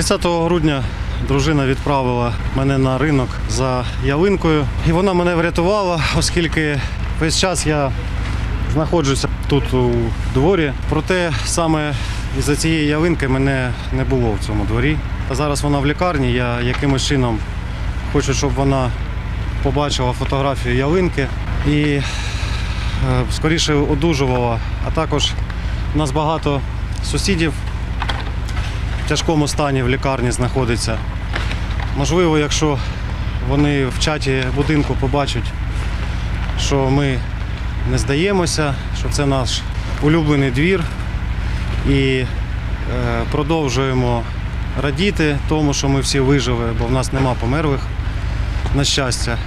30 грудня дружина відправила мене на ринок за ялинкою, і вона мене врятувала, оскільки весь час я знаходжуся тут у дворі. Проте саме із-за цієї ялинки мене не було в цьому дворі. А зараз вона в лікарні. Я якимось чином хочу, щоб вона побачила фотографію ялинки і е, скоріше одужувала. А також у нас багато сусідів тяжкому стані в лікарні знаходиться. Можливо, якщо вони в чаті будинку побачать, що ми не здаємося, що це наш улюблений двір і е, продовжуємо радіти тому, що ми всі вижили, бо в нас нема померлих, на щастя.